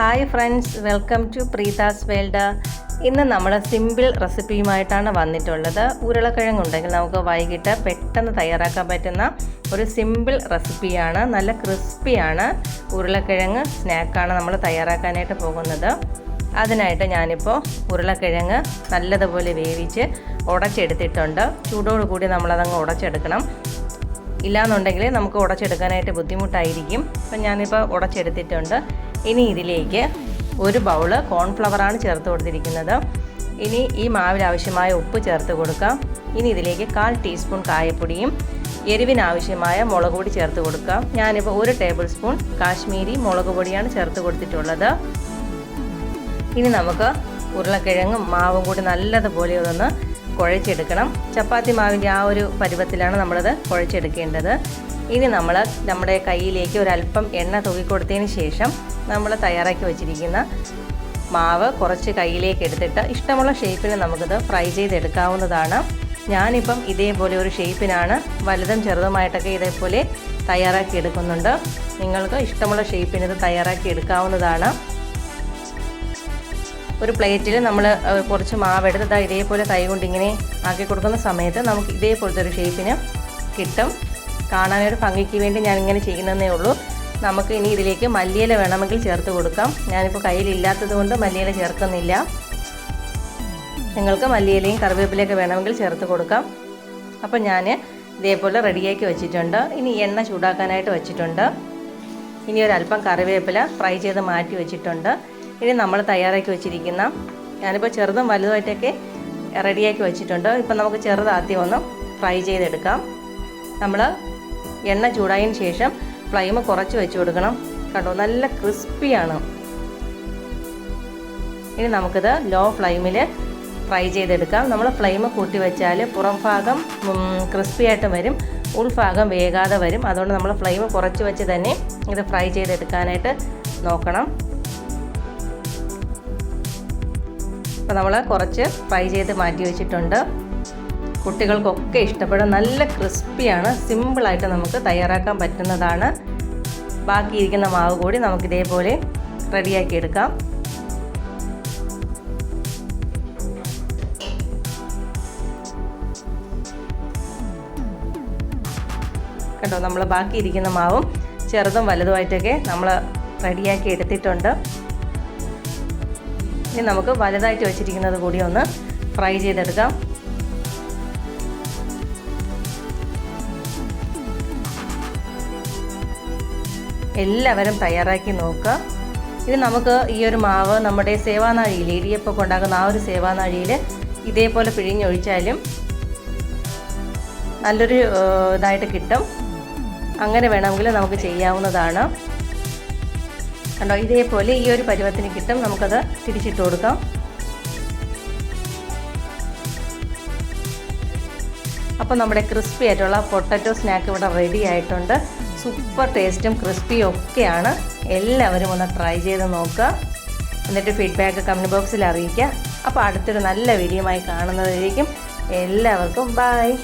Hi friends welcome to Preetha's world ഇന്ന് നമ്മൾ simple റെസിപ്പിയുമായിട്ടാണ് വന്നിട്ടുള്ളത്. ഉരുളക്കിഴങ്ങുണ്ടെങ്കിൽ നമുക്ക് വൈകിട്ട് പെട്ടെന്ന് തയ്യാറാക്കാൻ പറ്റുന്ന ഒരു സിമ്പിൾ റെസിപ്പിയാണ് നല്ല ക്രിസ്പിയാണ് ഉരുളക്കിഴങ്ങ് സ്നാക്കാണ് നമ്മൾ തയ്യാറാക്കാനായിട്ട് പോകുന്നത്. അതിനായിട്ട് ഞാനിപ്പോൾ ഉരുളക്കിഴങ്ങ് നല്ലതുപോലെ വേവിച്ച് ഉടച്ചെടുത്തിട്ടുണ്ട്. ചൂടോടുകൂടി നമ്മളതങ്ങ് ഉടച്ചെടുക്കണം. ഇല്ലാന്നുണ്ടെങ്കിൽ നമുക്ക് ഉടച്ചെടുക്കാനായിട്ട് ബുദ്ധിമുട്ടായിരിക്കും. അപ്പം ഞാനിപ്പോൾ ഉടച്ചെടുത്തിട്ടുണ്ട്. ഇനി ഇതിലേക്ക് ഒരു ബൗൾ കോൺഫ്ലവറാണ് ചേർത്ത് കൊടുത്തിരിക്കുന്നത്. ഇനി ഈ മാവിൽ ആവശ്യമായ ഉപ്പ് ചേർത്ത് കൊടുക്കാം. ഇനി ഇതിലേക്ക് കാൽ ടീസ്പൂൺ കായപ്പൊടിയും എരിവിനാവശ്യമായ മുളക് പൊടി ചേർത്ത് കൊടുക്കാം. ഞാനിപ്പോൾ ഒരു ടേബിൾ സ്പൂൺ കാശ്മീരി മുളക് പൊടിയാണ് ചേർത്ത് കൊടുത്തിട്ടുള്ളത്. ഇനി നമുക്ക് ഉരുളക്കിഴങ്ങും മാവും കൂടി നല്ലതുപോലെ ഒന്ന് കുഴച്ചെടുക്കണം. ചപ്പാത്തി മാവിന്റെ ആ ഒരു പരുവത്തിലാണ് നമ്മളത് കുഴച്ചെടുക്കേണ്ടത്. ഇനി നമ്മൾ നമ്മുടെ കയ്യിലേക്ക് ഒരല്പം എണ്ണ തൂക്കിക്കൊടുത്തതിന് ശേഷം നമ്മൾ തയ്യാറാക്കി വെച്ചിരിക്കുന്ന മാവ് കുറച്ച് കയ്യിലേക്ക് എടുത്തിട്ട് ഇഷ്ടമുള്ള ഷേപ്പിന് നമുക്കിത് ഫ്രൈ ചെയ്തെടുക്കാവുന്നതാണ്. ഞാനിപ്പം ഇതേപോലെ ഒരു ഷേപ്പിനാണ് വലുതും ചെറുതുമായിട്ടൊക്കെ ഇതേപോലെ തയ്യാറാക്കി എടുക്കുന്നുണ്ട്. നിങ്ങൾക്ക് ഇഷ്ടമുള്ള ഷേപ്പിന് ഇത് തയ്യാറാക്കി എടുക്കാവുന്നതാണ്. ഒരു പ്ലേറ്റിൽ നമ്മൾ കുറച്ച് മാവെടുത്ത് ഇതേപോലെ കൈ കൊണ്ട് ഇങ്ങനെ ആക്കി കൊടുക്കുന്ന സമയത്ത് നമുക്ക് ഇതേപോലത്തെ ഒരു ഷേപ്പിന് കിട്ടും. കാണാനൊരു ഭംഗിക്ക് വേണ്ടി ഞാൻ ഇങ്ങനെ ചെയ്യുന്നതേ ഉള്ളൂ. നമുക്ക് ഇനി ഇതിലേക്ക് മല്ലിയില വേണമെങ്കിൽ ചേർത്ത് കൊടുക്കാം. ഞാനിപ്പോൾ കയ്യിലില്ലാത്തത് കൊണ്ട് മല്ലിയില ചേർക്കുന്നില്ല. നിങ്ങൾക്ക് മല്ലിയിലയും കറിവേപ്പിലയൊക്കെ വേണമെങ്കിൽ ചേർത്ത് കൊടുക്കാം. അപ്പം ഞാൻ ഇതേപോലെ റെഡിയാക്കി വെച്ചിട്ടുണ്ട്. ഇനി എണ്ണ ചൂടാക്കാനായിട്ട് വെച്ചിട്ടുണ്ട്. ഇനി ഒരല്പം കറിവേപ്പില ഫ്രൈ ചെയ്ത് മാറ്റി വെച്ചിട്ടുണ്ട്. ഇനി നമ്മൾ തയ്യാറാക്കി വെച്ചിരിക്കുന്ന ഞാനിപ്പോൾ ചെറുതും വലുതുമായിട്ടൊക്കെ റെഡിയാക്കി വെച്ചിട്ടുണ്ട്. ഇപ്പം നമുക്ക് ചെറുതാദ്യം ഒന്ന് ഫ്രൈ ചെയ്തെടുക്കാം. നമ്മൾ എണ്ണ ചൂടായതിന് ശേഷം ഫ്ലെയിം കുറച്ച് വെച്ച് കൊടുക്കണം. കണ്ടോ? നല്ല ക്രിസ്പിയാണ്. ഇനി നമുക്കിത് ലോ ഫ്ലെയിമിൽ ഫ്രൈ ചെയ്തെടുക്കാം. നമ്മൾ ഫ്ലെയിം കൂട്ടി വെച്ചാൽ പുറം ഭാഗം ക്രിസ്പി ആയിട്ട് വരും. ഉൾഭാഗം വേഗാതെ വരും. അതുകൊണ്ട് നമ്മൾ ഫ്ലെയിം കുറച്ച് വെച്ച് തന്നെ ഇത് ഫ്രൈ ചെയ്തെടുക്കാനായിട്ട് നോക്കണം. അപ്പോൾ നമ്മൾ കുറച്ച് ഫ്രൈ ചെയ്ത് മാറ്റി വെച്ചിട്ടുണ്ട്. കുട്ടികൾക്കൊക്കെ ഇഷ്ടപ്പെടും നല്ല ക്രിസ്പിയാണ് സിമ്പിളായിട്ട് നമുക്ക് തയ്യാറാക്കാൻ പറ്റുന്നതാണ്. ബാക്കിയിരിക്കുന്ന മാവ് കൂടി നമുക്ക് ഇതേപോലെ റെഡിയാക്കി എടുക്കാം. കേട്ടോ നമ്മൾ ബാക്കിയിരിക്കുന്ന മാവും ചെറുതും വലുതുമായിട്ടൊക്കെ നമ്മൾ റെഡിയാക്കി എടുത്തിട്ടുണ്ട്. ഇനി നമുക്ക് വലുതായിട്ട് വെച്ചിരിക്കുന്നത് കൂടി ഒന്ന് ഫ്രൈ ചെയ്തെടുക്കാം. എല്ലാവരും തയ്യാറാക്കി നോക്കുക. ഇത് നമുക്ക് ഈ ഒരു മാവ് നമ്മുടെ സേവാനാഴിയിൽ ഇടിയപ്പൊക്കെ ഉണ്ടാക്കുന്ന ആ ഒരു സേവാനാഴിയിൽ ഇതേപോലെ പിഴിഞ്ഞൊഴിച്ചാലും നല്ലൊരു ഇതായിട്ട് കിട്ടും. അങ്ങനെ വേണമെങ്കിൽ നമുക്ക് ചെയ്യാവുന്നതാണ്. കണ്ടോ ഇതേപോലെ ഈ ഒരു പരുവത്തിന് കിട്ടും. നമുക്കത് തിരിച്ചിട്ട് കൊടുക്കാം. അപ്പോൾ നമ്മുടെ ക്രിസ്പി ആയിട്ടുള്ള പൊട്ടറ്റോ സ്നാക്ക് ഇവിടെ റെഡി ആയിട്ടുണ്ട്. സൂപ്പർ ടേസ്റ്റും ക്രിസ്പിയും ഒക്കെയാണ്. എല്ലാവരും ഒന്ന് ട്രൈ ചെയ്ത് നോക്കുക. എന്നിട്ട് ഫീഡ്ബാക്ക് കമന്റ് ബോക്സിൽ അറിയിക്കുക. അപ്പോൾ അടുത്തൊരു നല്ല വീഡിയോ ആയി കാണുന്നതായിരിക്കും. എല്ലാവർക്കും ബായ്